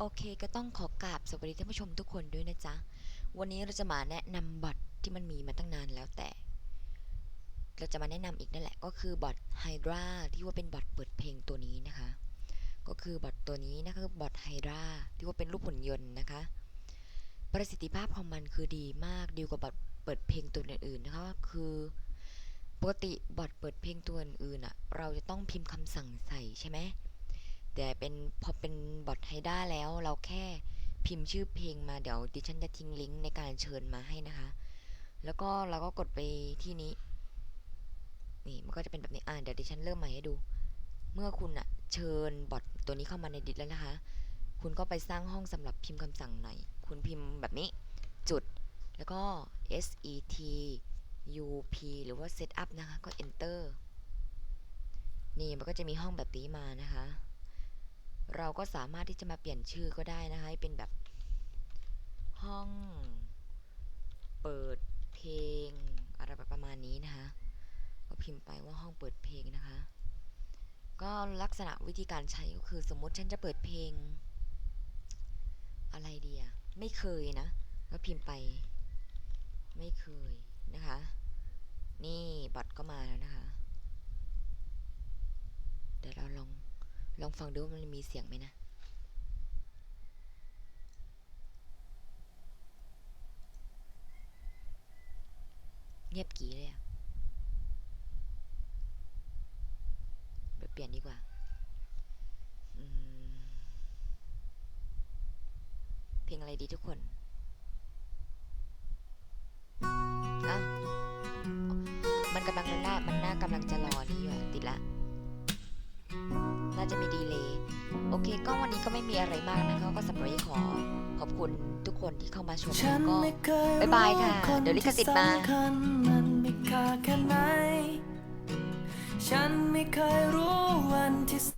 โอเคก็ต้องขอกราบสวัสดีท่านผู้ชมทุกคนด้วยนะจ๊ะ วันนี้เราจะมาแนะนำบอทที่มันมีมาตั้งนานแล้วแต่ เราจะมาแนะนำอีกนั่นแหละก็คือบอท Hydra ที่ว่าเป็นบอทเปิดเพลงตัวนี้นะคะ ก็คือบอทตัวนี้นะคะคือบอท Hydra ที่ว่าเป็นรูปหุ่นยนต์นะคะ ประสิทธิภาพของมันคือดีมากดีกว่าบอทเปิดเพลงตัวอื่นๆนะคะคือปกติบอทเปิดเพลงตัวอื่นๆอะเราจะต้องพิมพ์คำสั่งใส่ใช่ไหม แต่เป็นพอเป็นบอทไฮด้าแล้วเราแค่พิมพ์ชื่อเพลงมาเดี๋ยวดิฉันจะทิ้งลิงก์ในการเชิญมาให้นะคะ แล้วก็เราก็กดไปที่นี้ นี่มันก็จะเป็นแบบนี้อ่าเดี๋ยวดิฉันเริ่มใหม่ให้ดู เมื่อคุณอะเชิญบอทตัวนี้เข้ามาในดิสแล้วนะคะ คุณก็ไปสร้างห้องสำหรับพิมพ์คำสั่งหน่อย คุณพิมพ์แบบนี้จุดแล้วก็ s e t u p หรือว่า set up นะคะ ก็ enter นี่มันก็จะมีห้องแบบนี้มานะคะ เราก็สามารถที่จะมาเปลี่ยนชื่อก็ได้นะคะเป็นแบบห้องเปิดเพลงอะไรประมาณนี้นะคะก็พิมพ์ไปว่าห้องเปิดเพลงนะคะ ก็ลักษณะวิธีการใช้ก็คือสมมติฉันจะเปิดเพลง อะไรดีอะไม่เคยนะ ก็พิมพ์ไป ไม่เคยนะคะ นี่บอทก็มาแล้วนะคะ เดี๋ยวเราลอง ลองฟังดูว่ามันมีเสียงไหมนะ เงียบกี่เลยอะเปลี่ยนดีกว่าเพลงอะไรดีทุกคนอ้าวมันกำลังน่ามันน่ากำลังจะรอนี่อยู่ติดละ น่าจะมีดีเลย์โอเค ก็วันนี้ก็ไม่มีอะไรมากนะคะก็สำหรับวันนี้ขอขอบคุณทุกคนที่เข้ามาชมฉันก็ไม่เคยบ๊ายบายค่ะรู้เดี๋ยวลิขสิทธิ์มาคนที่สำคัญมันมีค่าแค่ไหนฉันไม่เคยรู้วันที่